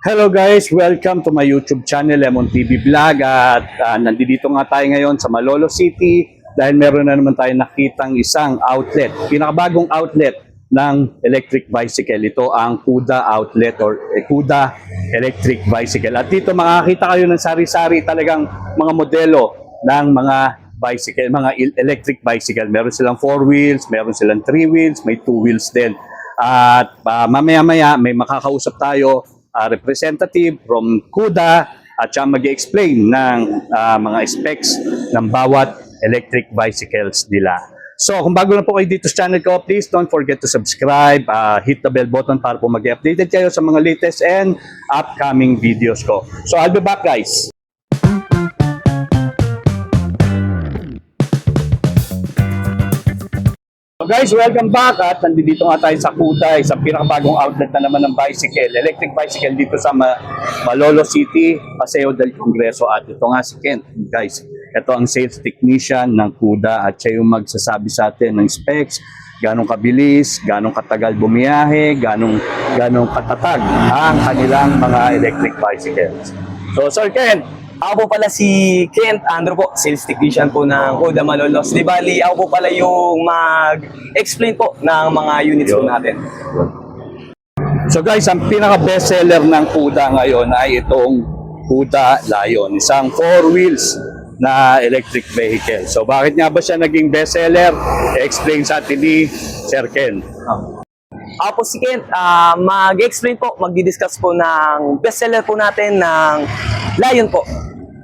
Hello guys, welcome to my YouTube channel Lemon TV Vlog at ah, nandito nga tayo ngayon sa Malolo City dahil meron na naman tayo nakitang isang outlet, pinakabagong outlet ng electric bicycle. Ito ang Kuda outlet or eh, Kuda electric bicycle. At dito makakita kayo ng sari-sari talagang mga modelo ng mga bicycle, mga electric bicycle. Meron silang four wheels, meron silang three wheels, may two wheels din. At ah, mamaya-maya may makakausap tayo ah, representative from CUDA at siya mag-explain ng ah, mga specs ng bawat electric bicycles nila. So, kung bago na po kayo dito sa channel ko, please don't forget to subscribe, ah, hit the bell button para po mag-updated kayo sa mga latest and upcoming videos ko. So, I'll be back guys. Guys, welcome back at nandito nga tayo sa Kuday, sa pinakabagong outlet na naman ng bicycle, electric bicycle dito sa Ma- Malolo City, Paseo del Congreso at ito nga si Kent. Guys, ito ang sales technician ng Kuda at siya yung magsasabi sa atin ng specs, ganong kabilis, ganong katagal bumiyahe, ganong, ganong katatag ang kanilang mga electric bicycles. So Sir Kent, Ako po pala si Kent Andrew po, sales technician po ng Oda Malolos. Di bali, ako po pala yung mag-explain po ng mga units po natin. So guys, ang pinaka-best seller ng Kuda ngayon ay itong Kuda Lion, isang four wheels na electric vehicle. So bakit nga ba siya naging best seller? Explain sa atin ni Sir Ken. Ako po si Kent, ah, mag-explain po, magdi-discuss po ng bestseller po natin ng Lion po.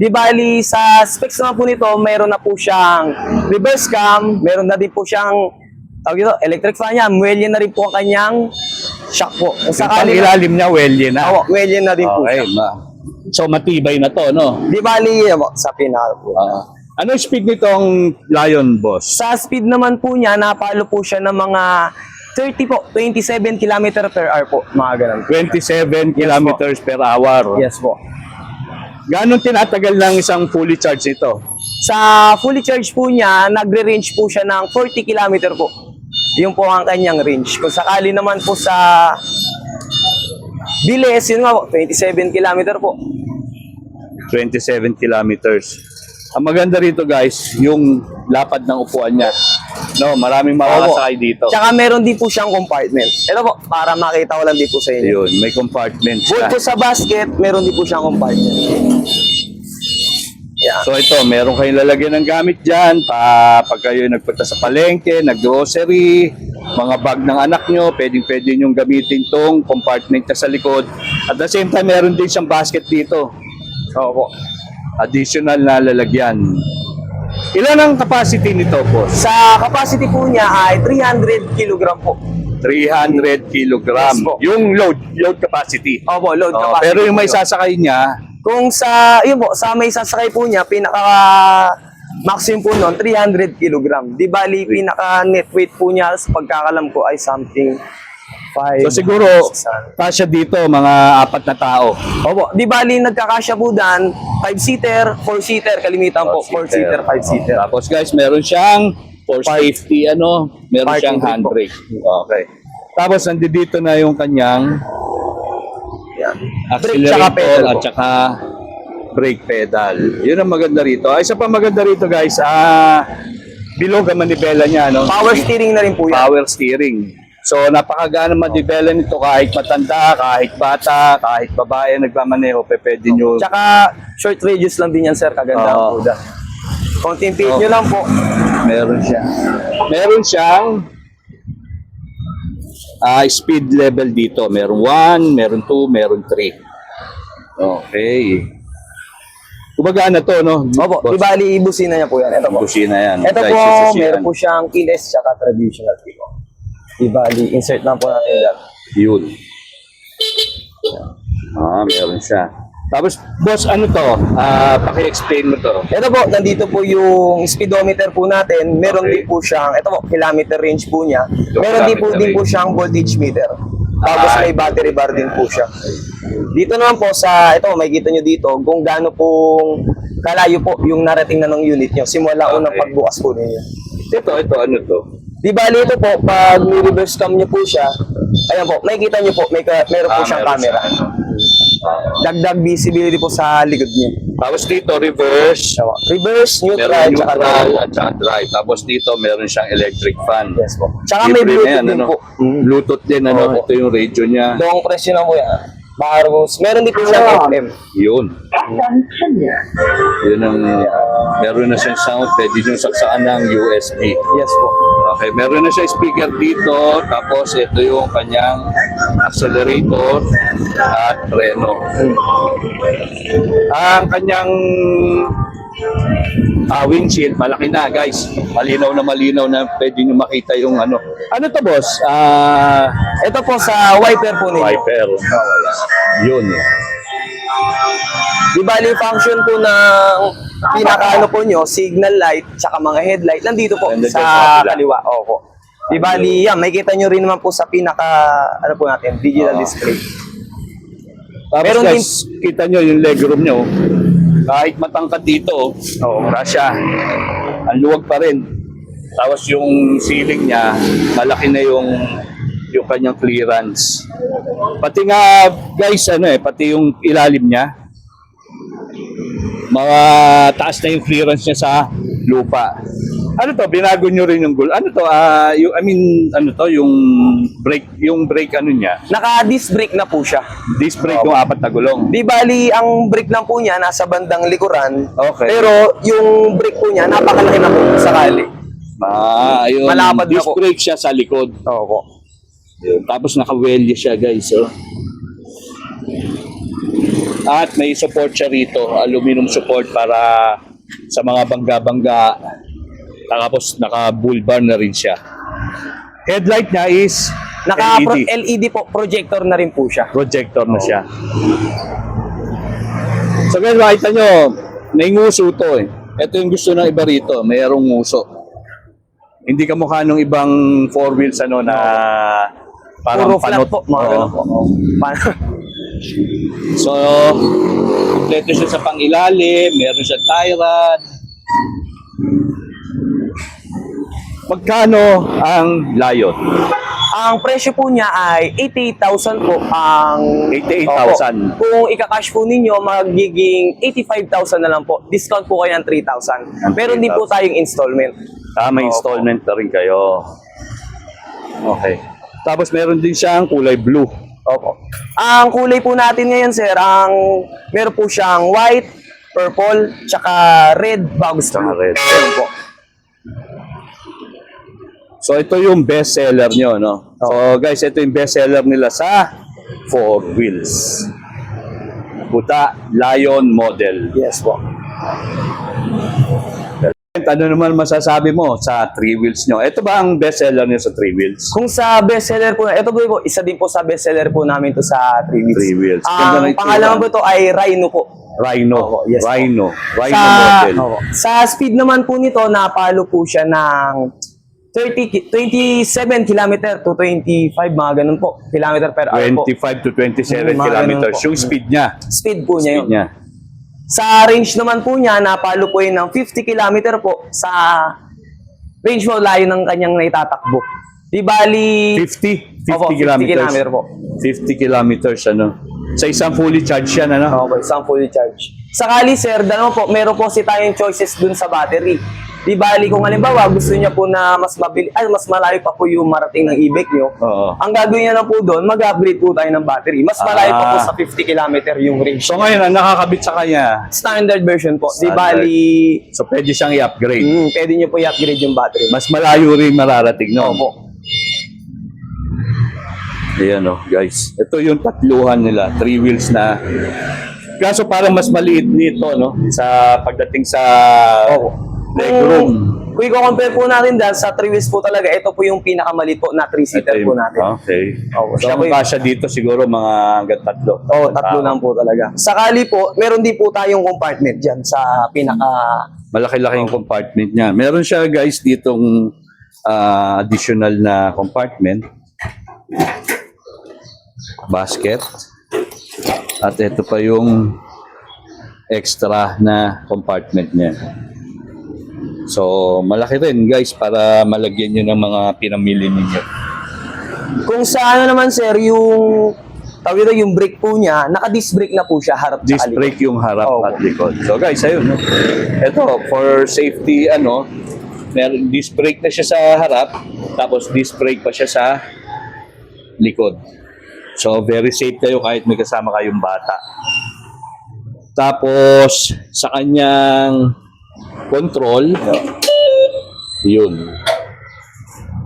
Di bali, sa specs naman po nito, meron na po siyang reverse cam, meron na din po siyang tawag dito, electric fan niya, muelya na rin po ang kanyang shock po. Kung Yung sakali na, ilalim niya, well yun na. Oo, muelya na din po Okay, siya. ma- so matibay na to, no? Di bali, po, sa pinaka po. Ah. ano yung speed nitong Lion, boss? Sa speed naman po niya, napalo po siya ng mga 30 po, 27 km per hour po, mga ganun. 27 kilometers per hour. Yes po. Ganon tinatagal ng isang fully charged nito? Sa fully charged po niya, nagre-range po siya ng 40 km po. Yung po ang kanyang range. Kung sakali naman po sa bilis, yun nga po, 27 km po. 27 kilometers. Ang maganda rito guys, yung lapad ng upuan niya. No, maraming makakasakay dito. Tsaka meron din po siyang compartment. Ito po, para makita ko lang din po sa inyo. Yun, may compartment Bukod siya. po sa basket, meron din po siyang compartment. Yan. So ito, meron kayong lalagyan ng gamit dyan pa, pag kayo nagpunta sa palengke, nag-grocery, mga bag ng anak nyo, pwedeng pwede nyo gamitin tong compartment na sa likod. At the same time, meron din siyang basket dito. Opo. Additional na lalagyan. Ilan ang capacity nito po? Sa capacity po niya ay 300 kg po. 300 kilogram. Yes po. yung load, load capacity. Opo, load capacity. pero yung may sasakay niya, Kung sa, yun po, sa may sasakay po niya, pinaka maximum po nun, 300 kg. Di bali, pinaka net weight po niya sa pagkakalam ko ay something 5. so siguro, kasya dito mga apat na tao. Opo, di bali, nagkakasya po dan, 5-seater, 4-seater, kalimitan po, 4-seater, 5-seater. Tapos guys, meron siyang for safety, ano, meron Parking siyang handbrake. Okay. Tapos nandito na yung kanyang Yan. Accelerator pedal at saka brake pedal. Yun ang maganda rito. Ay, isa pa maganda rito guys, ah, bilog ang manibela niya, no? Power steering na rin po yan. power steering. So napakagana madibela nito kahit matanda, kahit bata, kahit babae nagmamaneho, pe pwede nyo. Tsaka short radius lang din yan, sir. Kaganda Oo. ang. Konting pit Oo. nyo lang po. Meron siya. Meron siyang ah, speed level dito. Meron 1, meron 2, meron 3. Okay. Gumagana to, no? Opo, Boss, di bali, ibusina niya po yan. Ito po. Busina yan. Ito po, meron po siyang keyless tsaka traditional key po. Di bali, insert lang po natin yan. Yun. Ah, meron siya. Tapos, boss, ano to? Ah, paki-explain mo to. Ito po, nandito po yung speedometer po natin. Meron Okay. din po siyang, ito po, kilometer range po niya. Meron din po kilometer din po range. siyang voltage meter. Tapos Ah. may battery bar din po siya. Dito naman po sa, ito, may kita nyo dito, kung gaano pong kalayo po yung narating na ng unit nyo. Simula unang Okay. pagbukas po ninyo. Ito, ito, ano to? Di bali ito po, pag reverse cam nyo po siya, ayan po, makikita nyo po, may, ka, meron po Ah, siyang meron camera. siya, ano. Dagdag visibility po sa likod niya. Tapos dito, reverse. Reverse, neutral, Meron tsaka neutral drive. at saka drive. Tapos dito, meron siyang electric fan. Yes po. Tsaka may Libre na Bluetooth yan, din ano? po. Mm. Bluetooth din, ano? Oo. Ito yung radio niya. Long presyo na po yan. Barus. Meron din po siyang FM. Yun. Yun ang, meron na siyang sound. Pwede yung saksaan ng USB. Yes po. Okay, meron na siya speaker dito. Tapos ito yung kanyang accelerator at freno. Ang kanyang ah, windshield, malaki na guys. Malinaw na malinaw na pwede nyo makita yung ano. Ano to boss? Ah, Ito po sa wiper po ninyo. wiper. Yun. Di bali function po ng pinakaano po nyo, signal light, tsaka mga headlight, nandito po Nandito sa sa kabila. kaliwa. Opo. Di bali, yan, may kita nyo rin naman po sa pinaka, ano po natin, digital Oo. display. Tapos Meron guys, kita nyo yung legroom nyo. Kahit matangkad dito, oh, kasya. Ang luwag pa rin. Tapos yung ceiling niya, malaki na yung yung kanyang clearance. Pati nga guys, ano eh, pati yung ilalim niya, mga taas na yung clearance niya sa lupa. Ano to, binago nyo rin yung goal. Ano to, ah, yung, I mean, ano to, yung brake, yung brake ano niya, Naka-disc brake na po siya. disc brake yung apat na gulong. Di bali, ang brake lang po niya nasa bandang likuran. Okay. Pero yung brake po niya, napakalaki na po sakali. Ah, ayun. Malapad na Disc po. brake siya sa likod. Opo. Yun. Tapos naka-welly siya, guys. Oh. At may support siya rito. Aluminum support para sa mga bangga-bangga. Tapos naka-bull bar na rin siya. Headlight niya is Naka LED. LED po, projector na rin po siya. projector na siya. So guys, makita nyo, may nguso to eh. Ito yung gusto ng iba rito, mayroong nguso. Hindi ka mukha nung ibang four wheels ano na parang Puro flat panot. po, mga Oo. ganun po. So, kompleto siya sa pangilalim, meron siya tie rod. Magkano ang Lion? Ang presyo po niya ay 88,000 po ang 88,000. Opo. Kung ika-cash po ninyo, magiging 85,000 na lang po. Discount po kayo ng 3,000. Pero hindi po tayong installment. Ah, may Opo. installment na rin kayo. Okay. Tapos meron din siyang kulay blue. Opo. Ang kulay po natin ngayon, sir, ang meron po siyang white, purple, tsaka red, bagus Tsaka red. Meron po. So ito yung best seller nyo, no? So guys, ito yung best seller nila sa four wheels. Buta Lion model. Yes po. Ano naman masasabi mo sa three wheels nyo? Ito ba ang best seller nyo sa three wheels? Kung sa bestseller po, ito po, isa din po sa bestseller po namin to sa 3 Wheels. Three Wheels. Ganda ng Ang itsura. pangalaman po ito ay Rhino po. Rhino. Opo, yes po. Rhino. Rhino sa, model. opo. sa speed naman po nito, napalo po siya ng 30, ki- 27 kilometer to 25, mga ganun po. Kilometer per hour po. 25 to 27 Mga kilometers. Yung speed niya. Speed po niya Speed yun. niya. Sa range naman po niya, napalo po yun ng 50 kilometer po sa range mo layo ng kanyang naitatakbo. Di bali... 50? 50 Opo, 50 kilometers. kilometer po. 50 kilometers, ano? Sa isang fully charged yan, ano? Okay, isang fully charge. Sakali sir, dalawa po, meron po si tayong choices dun sa battery. Di bali kung halimbawa gusto niya po na mas mabili, ay mas malayo pa po yung marating ng e-bike nyo. Oo. Ang gagawin niya lang po doon, mag-upgrade po tayo ng battery. Mas malayo pa po Ah. sa 50 km yung range. So ngayon, ang nakakabit sa kanya, Standard version po. Di Standard. bali, so pwede siyang i-upgrade. mm, pwede niyo po i-upgrade yung battery. Mas malayo rin mararating, no? Opo. Ayan, oh, guys. Ito yung tatluhan nila. Three wheels na. Kaso parang mas maliit nito, no? Sa pagdating sa Opo. Legroom. Kung i-compare po natin dahil sa 3 wheels po talaga, ito po yung pinakamalit po na 3-seater Ito po natin. Okay. Opo, So, siya ang po yung- kasya dito siguro mga hanggang tatlo. Oo, tatlo Tao. lang po talaga. Sakali po, meron din po tayong compartment dyan sa pinaka... Malaki-laki yung compartment niya. Meron siya guys ditong ah, additional na compartment. Basket. At ito pa yung extra na compartment niya. So, malaki rin guys para malagyan nyo ng mga pinamili ninyo. Kung sa ano naman sir, yung tawag ito yung brake po niya, naka-disc brake na po siya, harap Disc sa brake yung harap Oo. at likod. So guys, ayun. No? Ito, for safety, ano, meron disc brake na siya sa harap, tapos disc brake pa siya sa likod. So very safe kayo kahit may kasama kayong bata. Tapos, sa kanyang control, yun.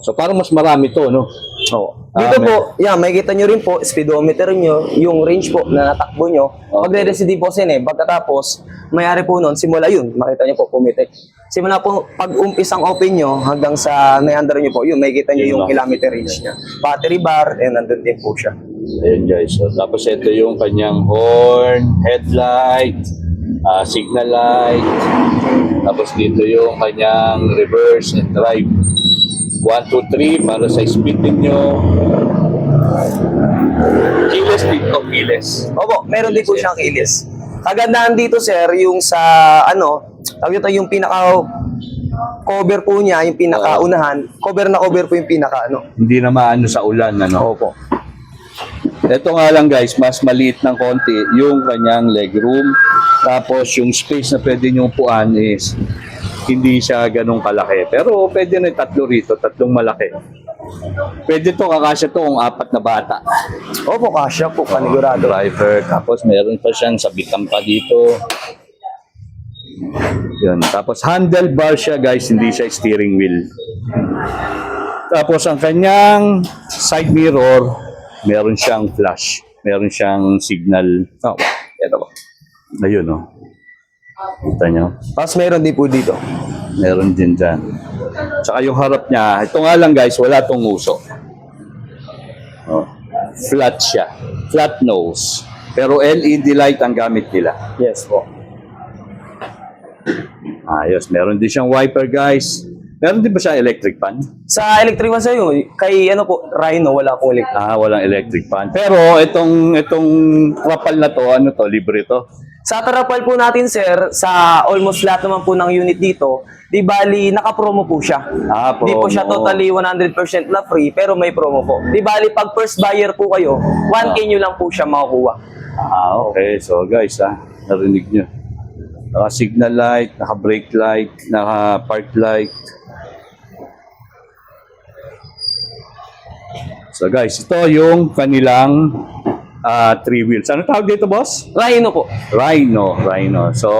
So parang mas marami to, no? Oo. Ah, Dito po, yan, makikita nyo rin po, speedometer nyo, yung range po na natakbo nyo. Pag Okay. re-residive po sin eh, pagkatapos, mayari po nun, simula yun, makita nyo po, pumitik. Simula po, pag umpisang open nyo, hanggang sa naiandar nyo po, yun, makikita nyo Yun yung lang. kilometer range niya. Battery bar, and nandun din po siya. Ayan guys. So, tapos ito yung kanyang horn, headlight, ah, signal light. Tapos dito yung kanyang reverse and drive. 1, 2, 3 para sa speed ninyo. Keyless dito, keyless. Opo, meron din po siyang keyless. Kagandahan dito, sir, yung sa, ano, tawag ito yung pinaka cover po niya, yung pinakaunahan, cover na cover po yung pinaka, ano. Hindi na maano sa ulan, ano? Opo. Ito nga lang guys, mas maliit ng konti yung kanyang legroom. Tapos yung space na pwede nyo upuan is hindi siya ganun kalaki. Pero pwede na tatlo rito, tatlong malaki. Pwede to, kakasya to kung apat na bata. Opo, kasya po, panigurado. Driver, tapos meron pa siyang sabitan pa dito. Yun. Tapos handlebar siya guys, hindi siya steering wheel. Tapos ang kanyang side mirror, meron siyang flash. Meron siyang signal. Opo, ito po. Ayun oh. Kita nyo? Tapos meron din po dito. Meron din dyan. Tsaka yung harap niya, ito nga lang guys, wala tong uso. Oh. Flat siya. Flat nose. Pero LED light ang gamit nila. Yes po. Ayos. Meron din siyang wiper guys. Meron din ba siya electric fan? Sa electric one sa'yo, kay ano po, Rhino, wala pong electric. Ah, walang electric fan. Pero itong itong kapal na to, ano to, libre to. Sa Tarapal po natin, sir, sa almost lahat naman po ng unit dito, di bali, naka-promo po siya. Ah, Di po siya promo. totally 100% na free, pero may promo po. Di bali, pag first buyer po kayo, 1K nyo lang po siya makukuha. Ah, okay. So guys, ah, narinig nyo. Naka signal light, naka brake light, naka park light. So guys, ito yung kanilang ah, three wheels. Ano tawag dito, boss? Rhino po. Rhino, Rhino. So,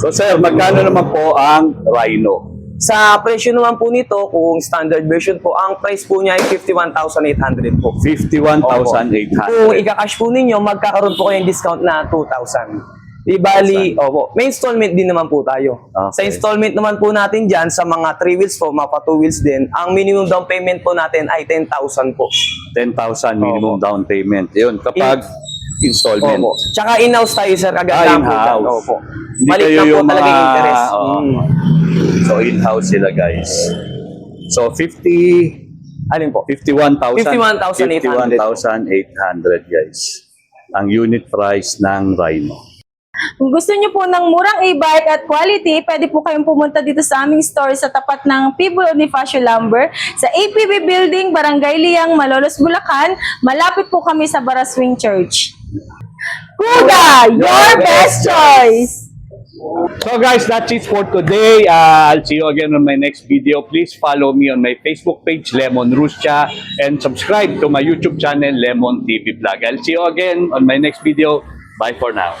so sir, magkano naman po ang Rhino? Sa presyo naman po nito, kung standard version po, ang price po niya ay 51,800 po. 51,800. Kung ika-cash po ninyo, magkakaroon po kayong discount na 2,000. Di bali, opo, may installment din naman po tayo. Okay. Sa installment naman po natin dyan, sa mga 3 wheels po, mga pa 2 wheels din, ang minimum down payment po natin ay 10,000 po. 10,000 minimum down payment. Yun, kapag installment. Opo. Tsaka in-house tayo, sir, Ah, kaganda po dyan. in-house. Opo. Hindi Balik kayo lang po yung talaga mga- interest. Oo. Mm. So, in-house sila, guys. So, 50, Alin po? 51,000. 51,800. 51,800, guys. Ang unit price ng Rhino. Kung gusto niyo po ng murang e-bike at quality, pwede po kayong pumunta dito sa aming store sa tapat ng Pibo Bonifacio Lumber sa APB Building, Barangay Liang, Malolos, Bulacan. Malapit po kami sa Baraswing Church. Kuga, your best choice! So guys, that's it for today. Uh, I'll see you again on my next video. Please follow me on my Facebook page, Lemon Ruscha, and subscribe to my YouTube channel, Lemon TV Vlog. I'll see you again on my next video. Bye for now.